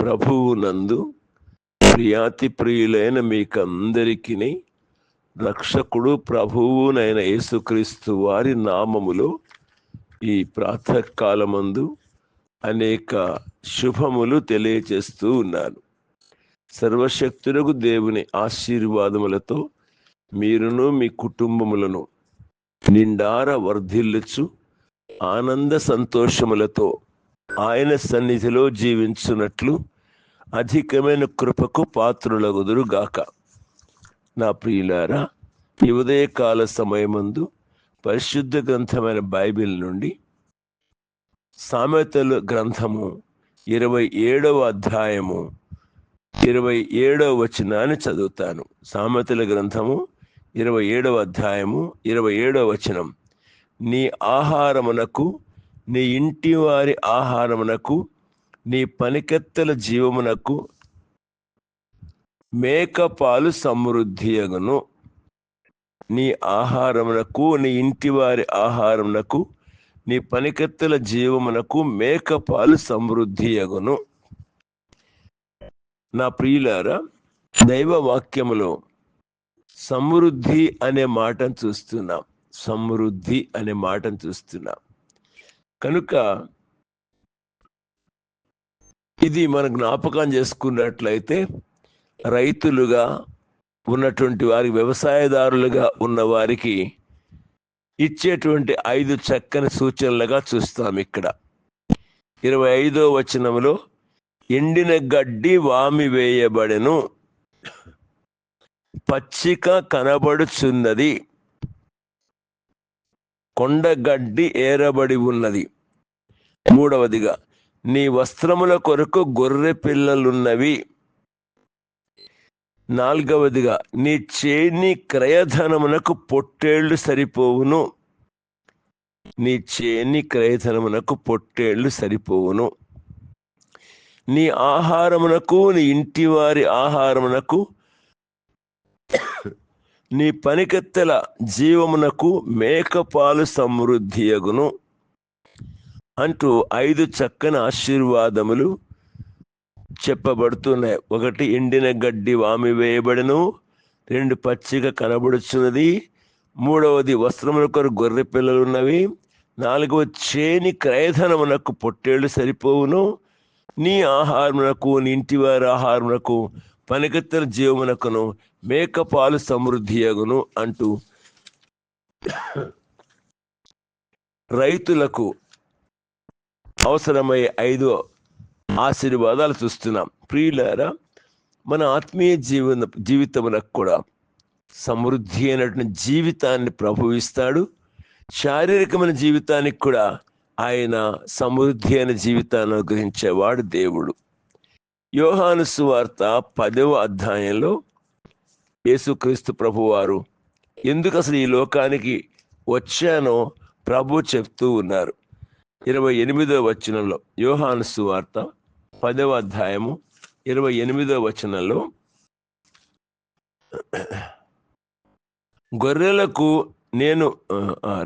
ప్రభువునందు ప్రియాతి ప్రియులైన మీకందరికీ రక్షకుడు ప్రభువునైన యేసుక్రీస్తు వారి నామములో ఈ ప్రాతకాలమందు అనేక శుభములు తెలియచేస్తూ ఉన్నాను. సర్వశక్తులకు దేవుని ఆశీర్వాదములతో మీరును మీ కుటుంబములను నిండార వర్ధిల్లుచు ఆనంద సంతోషములతో ఆయన సన్నిధిలో జీవించున్నట్లు అధికమైన కృపకు పాత్రులగుదురుగాక నా ప్రియులారా ఈ ఉదయకాల సమయమందు పరిశుద్ధ గ్రంథమైన బైబిల్ నుండి సామెతలు గ్రంథము ఇరవై ఏడవ అధ్యాయము ఇరవై ఏడవ వచనాన్ని చదువుతాను. సామెతల గ్రంథము ఇరవై ఏడవ అధ్యాయము ఇరవై ఏడవ వచనం. నీ ఆహారమునకు నీ ఇంటి వారి ఆహారమునకు నీ పనికెత్తల జీవమునకు మేకపాలు సమృద్ధియగును. నీ ఆహారమునకు నీ ఇంటి వారి ఆహారమునకు నీ పనికెత్తల జీవమునకు మేకపాలు సమృద్ధియగును. నా ప్రియులారా దైవ వాక్యములో సమృద్ధి అనే మాటను చూస్తున్నాం. సమృద్ధి అనే మాటను చూస్తున్నాం. కనుక ఇది మన జ్ఞాపకం చేసుకున్నట్లయితే రైతులుగా ఉన్నటువంటి వారి వ్యవసాయదారులుగా ఉన్న వారికి ఇచ్చేటువంటి ఐదు చక్కని సూచనలుగా చూస్తాం ఇక్కడ. ఇరవై ఐదో వచనంలో ఎండిన గడ్డి వామి వేయబడెను. పచ్చిక కనబడుచున్నది. కొండగడ్డి ఏరబడి ఉన్నది. మూడవదిగా నీ వస్త్రముల కొరకు గొర్రె పిల్లలున్నవి. నాలుగవదిగా నీ చేని క్రయధనమునకు పొట్టేళ్ళు సరిపోవును. నీ చేని క్రయధనమునకు పొట్టేళ్ళు సరిపోవును. నీ ఆహారమునకు నీ ఇంటి వారి ఆహారమునకు నీ పనికెత్తల జీవమునకు మేకపాలు సమృద్ధియగును. అంటూ ఐదు చక్కని ఆశీర్వాదములు చెప్పబడుతున్నాయి. ఒకటి ఎండిన గడ్డి వామి వేయబడను. రెండు పచ్చిక కనబడుచున్నది. మూడవది వస్త్రముల కొరకు గొర్రె పిల్లలు ఉన్నవి నాలుగవ చేని క్రయధనమునకు పొట్టేళ్ళు సరిపోవును. నీ ఆహారమునకు నీ ఇంటివారి ఆహారమునకు పనికెత్తల జీవమునకును మేకపాలు సమృద్ధియగును అంటూ రైతులకు అవసరమయ్యే ఐదు ఆశీర్వాదాలు చూస్తున్నాం. ప్రియులారా మన ఆత్మీయ జీవన జీవితములకు కూడా సమృద్ధి అయినటువంటి జీవితాన్ని ప్రభువిస్తాడు శారీరకమైన జీవితానికి కూడా ఆయన సమృద్ధి అయిన జీవితాన్ని అనుగ్రహించేవాడు దేవుడు. యోహాను సువార్త పదవ అధ్యాయంలో యేసుక్రీస్తు ప్రభువారు ఎందుకు అసలు ఈ లోకానికి వచ్చానో? ప్రభు చెప్తూ ఉన్నారు. ఇరవై ఎనిమిదో వచనంలో యోహాను సువార్త పదవ అధ్యాయము ఇరవై ఎనిమిదో వచనంలో గొర్రెలకు నేను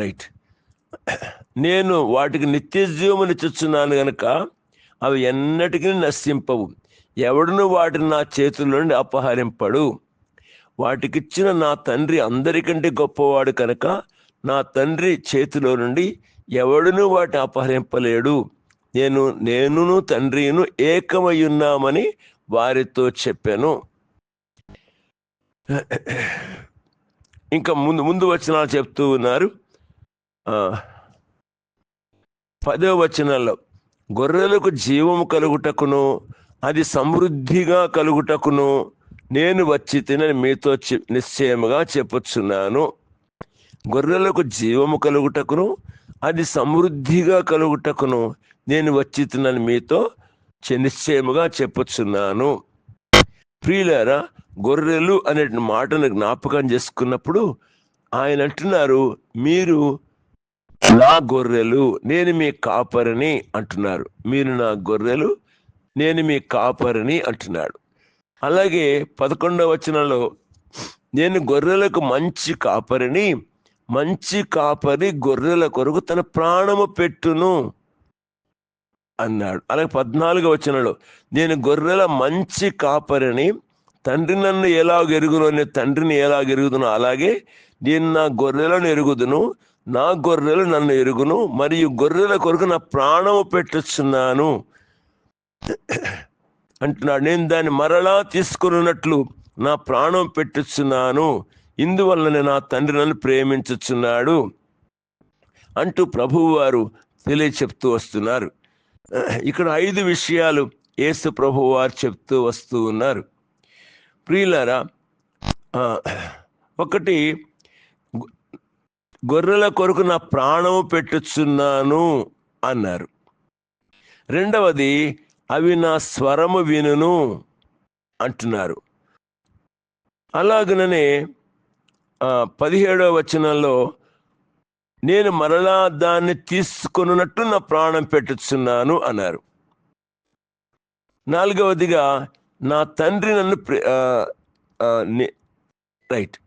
రైట్. నేను వాటికి నిత్య జీవమునిచ్చుచున్నాను గనక అవి ఎన్నటికీ నశింపవు. ఎవడును వాటిని నా చేతుల నుండి అపహరింపడు. వాటికిచ్చిన నా తండ్రి అందరికంటే గొప్పవాడు కనుక నా తండ్రి చేతిలో నుండి ఎవడును వాటిని అపహరింపలేడు. నేను నేనును తండ్రిను ఏకమై ఉన్నామని వారితో చెప్పాను. ఇంకా ముందు ముందు వచనాలు చెప్తూ ఉన్నారు. పదో వచనాల్లో గొర్రెలకు జీవము కలుగుటకును అది సమృద్ధిగా కలుగుటకును నేను వచ్చి తినని మీతో నిశ్చయముగా చెప్పుచున్నాను. గొర్రెలకు జీవము కలుగుటకును అది సమృద్ధిగా కలుగుటకును నేను వచ్చి మీతో నిశ్చయముగా చెప్పుచున్నాను. ప్రియులారా గొర్రెలు అనే మాటను జ్ఞాపకం చేసుకున్నప్పుడు ఆయన అంటున్నారు మీరు నా గొర్రెలు నేను మీ కాపరిని అంటున్నారు. మీరు నా గొర్రెలు నేను మీ కాపరిని అంటున్నాడు. అలాగే పదకొండవ వచనంలో నేను గొర్రెలకు మంచి కాపరిని మంచి కాపరి గొర్రెల కొరకు తన ప్రాణము పెట్టును అన్నాడు. అలాగే పద్నాలుగు వచ్చినాడు నేను గొర్రెల మంచి కాపరిని తండ్రి నన్ను ఎలాగ ఎరుగును నేను తండ్రిని ఎలాగ అలాగే నేను నా గొర్రెలను ఎరుగుదును నా గొర్రెలు నన్ను ఎరుగును మరియు గొర్రెల కొరకు నా ప్రాణము పెట్టుచున్నాను. అంటున్నాడు. నేను దాన్ని మరలా తీసుకున్నట్లు నా ప్రాణం పెట్టుచున్నాను. ఇందువల్లనే నా తండ్రి నన్ను ప్రేమించుచున్నాడు అంటూ ప్రభువు వారు తెలియచెప్తూ వస్తున్నారు. ఇక్కడ ఐదు విషయాలు యేసు ప్రభు వారు చెప్తూ వస్తూ ఉన్నారు. ప్రియులారా ఒకటి గొర్రెల కొరకు నా ప్రాణము పెట్టుచున్నాను అన్నారు. రెండవది అవి నా స్వరము వినును అంటున్నారు. అలాగననే పదిహేడవ వచనంలో నేను మరలా దాన్ని తీసుకొనున్నట్టు నా ప్రాణం పెట్టుచున్నాను అన్నారు. నాలుగవదిగా నా తండ్రి నన్ను ప్రే- రైట్.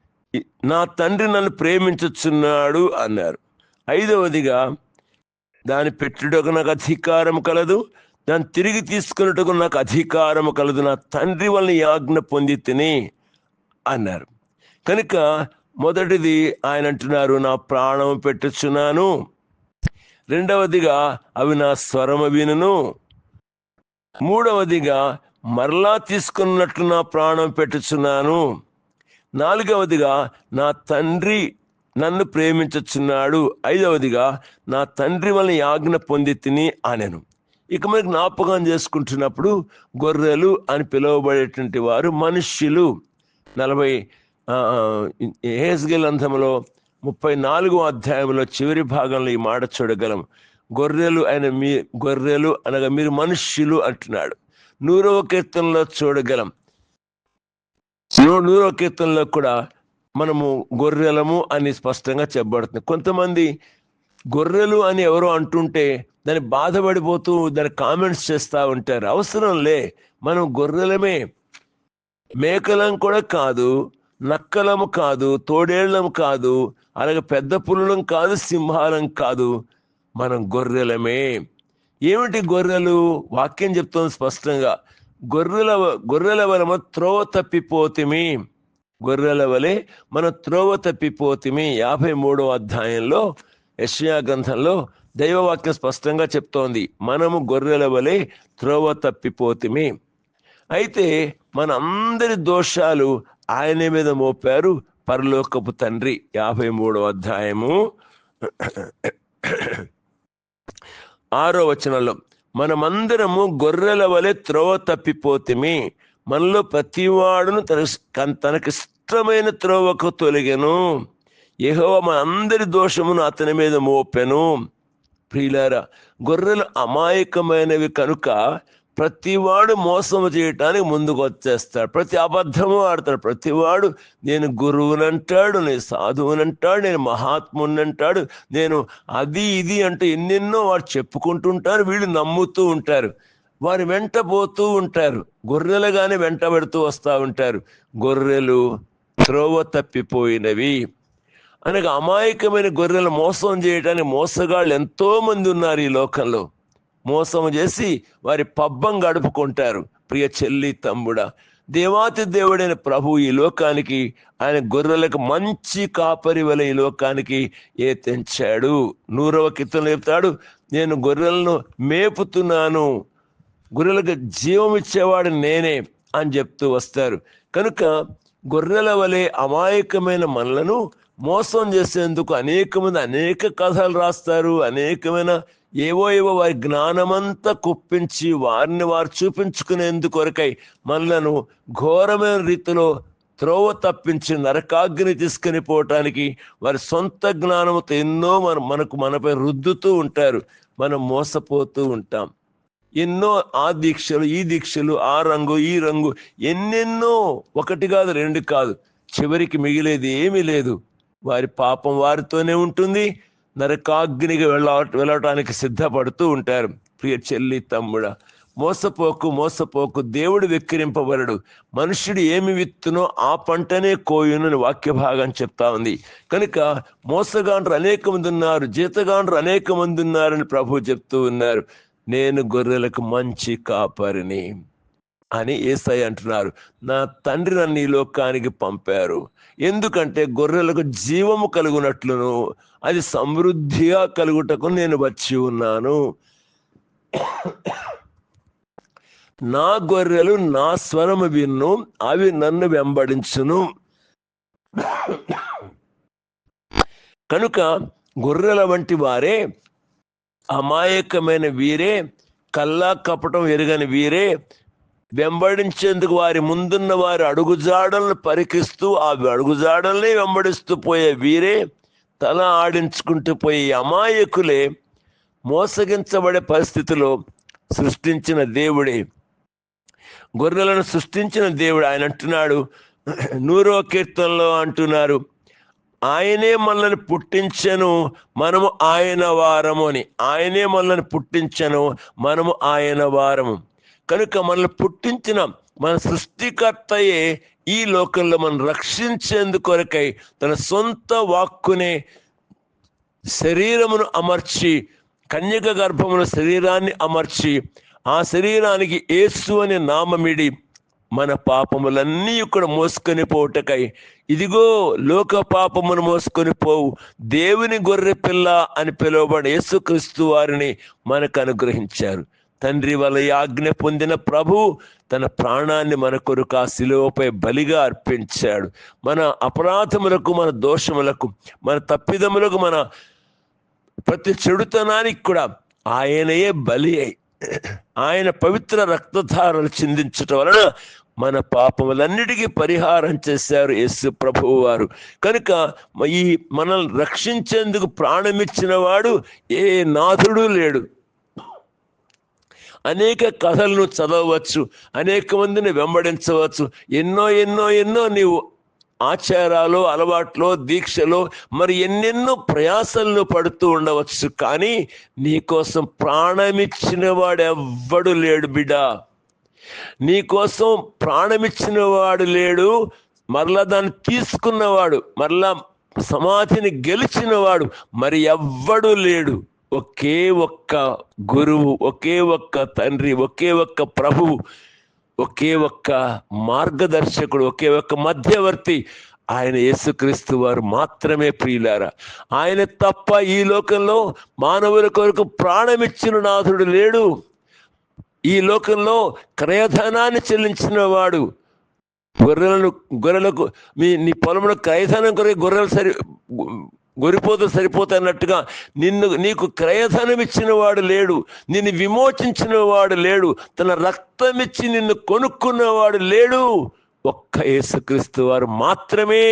నా తండ్రి నన్ను ప్రేమించుచున్నాడు అన్నారు. ఐదవదిగా దాన్ని పెట్టుటకు నాకు అధికారం కలదు దాన్ని తిరిగి తీసుకున్నట్టుకు నాకు అధికారం కలదు నా తండ్రి వలన యాజ్ఞ పొంది తిని అన్నారు. కనుక మొదటిది ఆయన అంటున్నారు నా ప్రాణం పెట్టుచున్నాను. రెండవదిగా అవి నా స్వరము వినును. మూడవదిగా మరలా తీసుకున్నట్లు నా ప్రాణం పెట్టుచున్నాను. నాలుగవదిగా నా తండ్రి నన్ను ప్రేమించుచున్నాడు. ఐదవదిగా నా తండ్రి వలన యాజ్ఞ పొంది తిని అనెను ఇక మనకి జ్ఞాపకం చేసుకుంటున్నప్పుడు గొర్రెలు అని పిలువబడేటువంటి వారు మనుష్యులు. నలభై ఏహెస్గెల్ అంధములో ముప్పై నాలుగు అధ్యాయంలో చివరి భాగంలో ఈ మాట చూడగలం. గొర్రెలు ఆయన మీ గొర్రెలు అనగా మీరు మనుష్యులు అంటున్నాడు. నూరవ కీర్తనలో చూడగలం. నూరవ కీర్తనలో కూడా మనము గొర్రెలము అని స్పష్టంగా చెప్పబడుతుంది. కొంతమంది గొర్రెలు అని ఎవరో అంటుంటే దాన్ని బాధపడిపోతూ దాని కామెంట్స్ చేస్తూ ఉంటారు. అవసరం లే. మనం గొర్రెలమే. మేకలం కూడా కాదు. నక్కలము కాదు తోడేళ్ళము కాదు అలాగే పెద్ద పులులం కాదు సింహాలం కాదు మనం గొర్రెలమే. ఏమిటి గొర్రెలు? వాక్యం చెప్తోంది స్పష్టంగా. గొర్రెల గొర్రెల వలన త్రోవ తప్పిపోతిమి. గొర్రెల వలె మన త్రోవ తప్పిపోతిమి. యాభై మూడో అధ్యాయంలో యెషయా గ్రంథంలో దైవవాక్యం స్పష్టంగా చెప్తోంది. మనము గొర్రెల వలె త్రోవ తప్పిపోతిమి. అయితే మన అందరి దోషాలు ఆయన మీద మోపారు పరలోకపు తండ్రి. యాభై మూడో అధ్యాయము. ఆరో వచనంలో మనమందరము గొర్రెల వలె త్రోవ తప్పిపోతిమి. మనలో ప్రతివాడును తన తనకి ఇష్టమైన త్రోవకు తొలగెను. యెహోవా మన అందరి దోషమును అతని మీద మోపెను. ప్రియులారా గొర్రెలు అమాయకమైనవి కనుక ప్రతివాడు మోసము చేయటానికి ముందుకు వచ్చేస్తాడు ప్రతి అబద్ధము ఆడతాడు. ప్రతివాడు నేను గురువునంటాడు నేను సాధువునంటాడు నేను మహాత్మునంటాడు నేను అది ఇది అంటే ఎన్నెన్నో వాడు చెప్పుకుంటుంటారు వీళ్ళు నమ్ముతూ ఉంటారు. వారు వెంట పోతూ ఉంటారు. గొర్రెలుగానే వెంట పెడుతూ వస్తూ ఉంటారు. గొర్రెలు త్రోవ తప్పిపోయినవి. అనగా అమాయకమైన గొర్రెలు మోసం చేయడానికి మోసగాళ్ళు ఎంతోమంది ఉన్నారు ఈ లోకంలో. మోసం చేసి వారి పబ్బం గడుపుకుంటారు. ప్రియ చెల్లి తమ్ముడా దేవాతి దేవుడైన ప్రభు ఈ లోకానికి ఆయన గొర్రెలకు మంచి కాపరి వల ఈ లోకానికి ఏ తెంచాడు? నూరవ కీర్తన చెప్తాడు నేను గొర్రెలను మేపుతున్నాను గొర్రెలకు జీవం ఇచ్చేవాడు నేనే అని చెప్తూ వస్తారు. కనుక గొర్రెల వలె అమాయకమైన మనలను మోసం చేసేందుకు అనేక మంది అనేక కథలు రాస్తారు అనేకమైన ఏవో ఏవో వారి జ్ఞానమంతా కుప్పించి వారిని వారు చూపించుకునేందుకు కొరకై మనలను ఘోరమైన రీతిలో త్రోవ తప్పించి నరకాగ్ని తీసుకుని పోవటానికి వారి సొంత జ్ఞానంతో ఎన్నో మన మనకు మనపై రుద్దుతూ ఉంటారు. మనం మోసపోతూ ఉంటాం. ఎన్నో ఆ దీక్షలు ఈ దీక్షలు ఆ రంగు ఈ రంగు ఎన్నెన్నో ఒకటి కాదు రెండు కాదు. చివరికి మిగిలేది ఏమీ లేదు. వారి పాపం వారితోనే ఉంటుంది. నరకాగ్నికి వెళ్ళ వెళ్ళటానికి సిద్ధపడుతూ ఉంటారు. ప్రియ చెల్లి తమ్ముడ మోసపోకు మోసపోకు దేవుడు వెక్కిరింపబడడు. మనుషుడు ఏమి విత్తునో ఆ పంటనే కోయును అని వాక్య భాగం చెప్తా ఉంది. కనుక మోసగాండ్రు అనేక మంది ఉన్నారు జీతగాండ్రు అనేక మంది ఉన్నారని ప్రభు చెప్తూ ఉన్నారు. నేను గొర్రెలకు మంచి కాపరిని అని ఏసై అంటున్నారు. నా తండ్రి నన్ను ఈ లోకానికి పంపారు. ఎందుకంటే గొర్రెలకు జీవము కలుగునట్లును అది సమృద్ధిగా కలుగుటకు నేను వచ్చి ఉన్నాను. నా గొర్రెలు నా స్వరము విన్ను అవి నన్ను వెంబడించును. కనుక గొర్రెల వంటి వారే అమాయకమైన వీరే కల్లా కపటం ఎరగని వీరే వెంబడించేందుకు వారి ముందున్న వారి అడుగుజాడలను పరికిస్తూ ఆ అడుగుజాడల్ని వెంబడిస్తూ పోయే వీరే తల ఆడించుకుంటూ పోయే అమాయకులే మోసగించబడే పరిస్థితిలో సృష్టించిన దేవుడే. గొర్రెలను సృష్టించిన దేవుడు ఆయన అంటున్నాడు నూరో కీర్తనలో అంటున్నారు ఆయనే మనల్ని పుట్టించను మనము ఆయన వారము అని. ఆయనే మనల్ని పుట్టించను మనము ఆయన వారము. కనుక మనల్ని పుట్టించిన మన సృష్టికర్తయే ఈ లోకంలో మనం రక్షించేందుకొరకై తన సొంత వాక్కునే శరీరమును అమర్చి కన్యక గర్భమున శరీరాన్ని అమర్చి ఆ శరీరానికి ఏసు అనే నామమిడి మన పాపములన్నీ ఇక్కడ మోసుకొని పోవుటకై ఇదిగో లోక పాపమును మోసుకొని పోవు దేవుని గొర్రె పిల్ల అని పిలువబడి యేసుక్రీస్తు వారిని మనకు అనుగ్రహించారు. తండ్రి వల్ల ఆజ్ఞ పొందిన ప్రభు తన ప్రాణాన్ని మన కొరకు ఆ శిలువపై బలిగా అర్పించాడు. మన అపరాధములకు మన దోషములకు మన తప్పిదములకు మన ప్రతి చెడుతనానికి కూడా ఆయనయే బలి అయి ఆయన పవిత్ర రక్తధారలు చిందించటం వలన మన పాపములన్నిటికీ పరిహారం చేశారు యేసు ప్రభువు వారు. కనుక ఈ మనల్ని రక్షించేందుకు ప్రాణమిచ్చిన వాడు ఏ నాథుడు లేడు. అనేక కథలను చదవవచ్చు అనేక మందిని వెంబడించవచ్చు. ఎన్నో ఎన్నో ఎన్నో నీవు ఆచారాలు అలవాట్లో దీక్షలో మరి ఎన్నెన్నో ప్రయాసలను పడుతూ ఉండవచ్చు. కానీ నీకోసం ప్రాణమిచ్చిన వాడెవ్వడు లేడు బిడ్డ. నీకోసం ప్రాణమిచ్చిన వాడు లేడు. మరలా దాన్ని తీసుకున్నవాడు మరలా సమాధిని గెలిచినవాడు మరి ఎవ్వడు లేడు. ఒకే ఒక్క గురువు ఒకే ఒక్క తండ్రి ఒకే ఒక్క ప్రభువు ఒకే ఒక్క మార్గదర్శకుడు ఒకే ఒక్క మధ్యవర్తి ఆయన యేసుక్రీస్తు వారు మాత్రమే ప్రియులారా. ఆయన తప్ప ఈ లోకంలో మానవుల కొరకు ప్రాణమిచ్చిన నాథుడు లేడు. ఈ లోకంలో క్రయధనాన్ని చెల్లించిన వాడు గొర్రెలను గొర్రెలకు మీ నీ పొలంలో క్రయధనం కొరకు గొర్రెలు సరి గొరిపోతే సరిపోతున్నట్టుగా నిన్ను నీకు క్రయధనం ఇచ్చిన వాడు లేడు నిన్ను విమోచించిన వాడు లేడు తన రక్తం ఇచ్చి నిన్ను కొనుక్కున్నవాడు లేడు. ఒక్క యేసుక్రీస్తు వారు మాత్రమే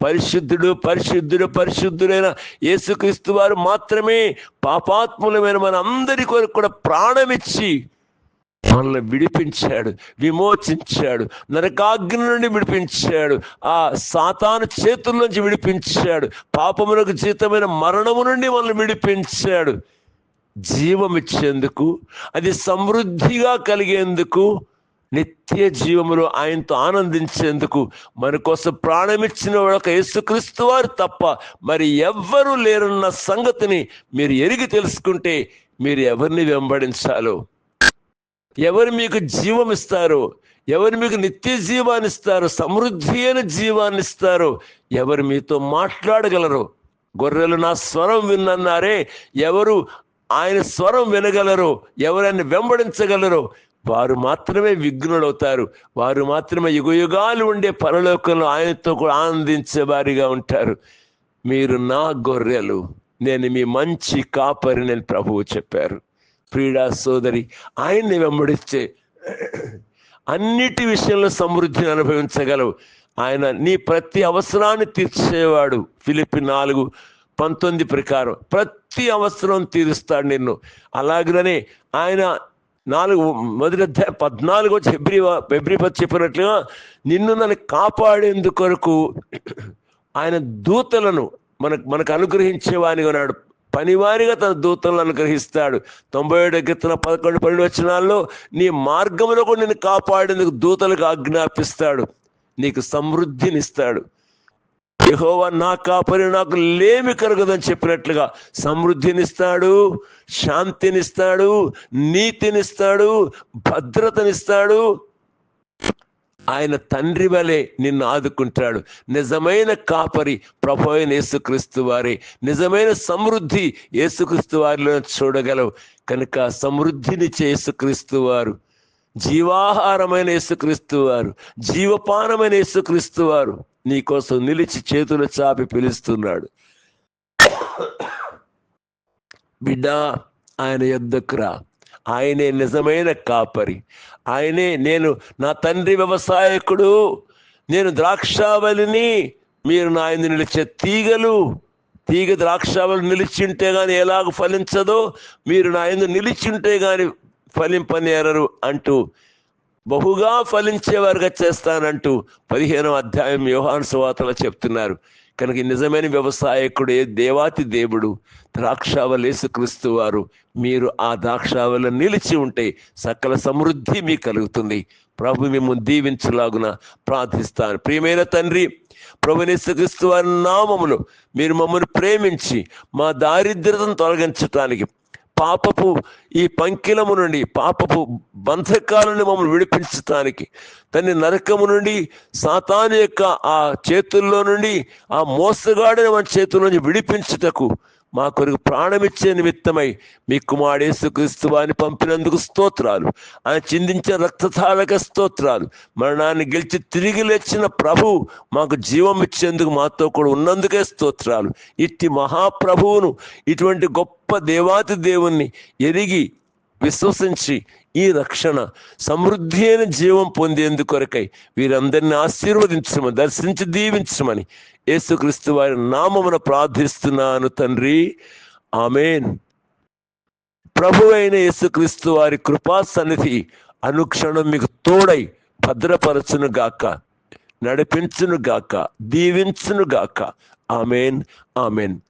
పరిశుద్ధుడు పరిశుద్ధుడు పరిశుద్ధుడైన యేసుక్రీస్తు వారు మాత్రమే పాపాత్ములమైన మన అందరి కొరకు కూడా ప్రాణమిచ్చి మనల్ని విడిపించాడు విమోచించాడు నరకాగ్ని నుండి విడిపించాడు ఆ సాతాను చేతుల నుంచి విడిపించాడు పాపమునకు జీతమైన మరణము నుండి మనల్ని విడిపించాడు. జీవం ఇచ్చేందుకు అది సమృద్ధిగా కలిగేందుకు నిత్య జీవములో ఆయనతో ఆనందించేందుకు మన కోసం ప్రాణమిచ్చిన ఒక యేసుక్రీస్తు వారు తప్ప మరి ఎవ్వరూ లేరన్న సంగతిని మీరు ఎరిగి తెలుసుకుంటే మీరు ఎవరిని వెంబడించాలో? ఎవరు మీకు జీవం ఇస్తారు? ఎవరు మీకు నిత్య జీవాన్ని ఇస్తారు? సమృద్ధి అయిన జీవాన్ని ఇస్తారు? ఎవరు మీతో మాట్లాడగలరు? గొర్రెలు నా స్వరం విన్నన్నారే. ఎవరు ఆయన స్వరం వినగలరు? ఎవరైనా వెంబడించగలరు? వారు మాత్రమే విఘ్నులవుతారు. వారు మాత్రమే యుగ యుగాలు ఉండే పరలోకంలో ఆయనతో కూడా ఆనందించే వారిగా ఉంటారు. మీరు నా గొర్రెలు. నేను మీ మంచి కాపరి నేను ప్రభువు చెప్పారు. ప్రీడా సోదరి ఆయన్ని వెంబడిస్తే అన్నిటి విషయంలో సమృద్ధిని అనుభవించగలవు. ఆయన నీ ప్రతి అవసరాన్ని తీర్చేవాడు. ఫిలిపి నాలుగు పంతొమ్మిది ప్రకారం ప్రతి అవసరం తీరుస్తాడు నిన్ను. అలాగనే ఆయన నాలుగు మొదటి అధ్యాయ పద్నాలుగు వచ్చి ఫిబ్రిపతి చెప్పినట్లుగా నిన్ను నన్ను కాపాడేందుకు కొరకు ఆయన దూతలను మనకు మనకు అనుగ్రహించేవాని ఉన్నాడు. పనివారిగా తన దూతలను అనుగ్రహిస్తాడు. తొంభై ఏడు ఎత్తున పదకొండు పన్నెండు వచ్చినాల్లో నీ మార్గంలో కూడా నేను కాపాడేందుకు దూతలకు ఆజ్ఞాపిస్తాడు. నీకు సమృద్ధినిస్తాడు. యెహోవా నా కాపరి నాకు లేమి కలుగుదని చెప్పినట్లుగా సమృద్ధినిస్తాడు శాంతినిస్తాడు నీతినిస్తాడు భద్రతనిస్తాడు. ఆయన తండ్రి వలె నిన్ను ఆదుకుంటాడు. నిజమైన కాపరి ప్రభు అయిన యేసుక్రీస్తు వారి. నిజమైన సమృద్ధి యేసుక్రీస్తు వారిలో చూడగలవు. కనుక సమృద్ధిని యేసుక్రీస్తు వారు. జీవాహారమైన యేసుక్రీస్తు వారు. జీవపానమైన యేసుక్రీస్తు వారు. నీకోసం నిలిచి చేతులు చాపి పిలుస్తున్నాడు. బిడ్డా ఆయన యొద్దకు రా. ఆయనే నిజమైన కాపరి. ఆయనే నేను నా తండ్రి వ్యవసాయకుడు. నేను ద్రాక్షావళిని మీరు నా ఆయన నిలిచే తీగలు. తీగ ద్రాక్షావళి నిలిచింటే కానీ ఎలాగ ఫలించదో మీరు నా ఆయన నిలిచింటే కానీ ఫలింపనేరరు అంటూ బహుగా ఫలించేవారుగా చేస్తానంటూ పదిహేనవ అధ్యాయం వ్యూహాన్ సువార్తలు చెప్తున్నారు. కనుక నిజమైన వ్యవసాయకుడే దేవాతి దేవుడు ద్రాక్షావలేసు క్రీస్తు వారు మీరు ఆ ద్రాక్షావల నిలిచి ఉంటే సకల సమృద్ధి మీకు కలుగుతుంది. ప్రభు మేము దీవించలాగున ప్రార్థిస్తాను. ప్రియమైన తండ్రి ప్రభునేసుక్రీస్తు వారి నామములు మీరు మమ్మల్ని ప్రేమించి మా దారిద్ర్యతను తొలగించటానికి పాపపు ఈ పంకిలము నుండి పాపపు బంధకాల నుండి మమ్మల్ని విడిపించటానికి తన్ని నరకము నుండి సాతాను యొక్క ఆ చేతుల్లో నుండి ఆ మోసగాడిన మన చేతుల నుంచి విడిపించుటకు మా కొరకు ప్రాణమిచ్చే నిమిత్తమై మీ కుమారేసు క్రీస్తు వారిని పంపినందుకు స్తోత్రాలు. ఆయన చిందించిన రక్తధారక స్తోత్రాలు. మరణాన్ని గెలిచి తిరిగి లేచిన ప్రభు మాకు జీవం ఇచ్చేందుకు మాతో కూడా ఉన్నందుకే స్తోత్రాలు. ఇట్టి మహాప్రభువును ఇటువంటి గొప్ప దేవాతి దేవుణ్ణి ఎరిగి విశ్వసించి ఈ రక్షణ సమృద్ధి అయిన జీవం పొందేందుకు కొరకై వీరందరిని ఆశీర్వదించమని దర్శించి దీవించమని యేసుక్రీస్తు వారి నామమున ప్రార్థిస్తున్నాను తండ్రి. ఆమెన్. ప్రభు అయిన యేసుక్రీస్తు వారి కృపా సన్నిధి అనుక్షణం మీకు తోడై భద్రపరచును గాక నడిపించును గాక దీవించును గాక. ఆమెన్. ఆమెన్.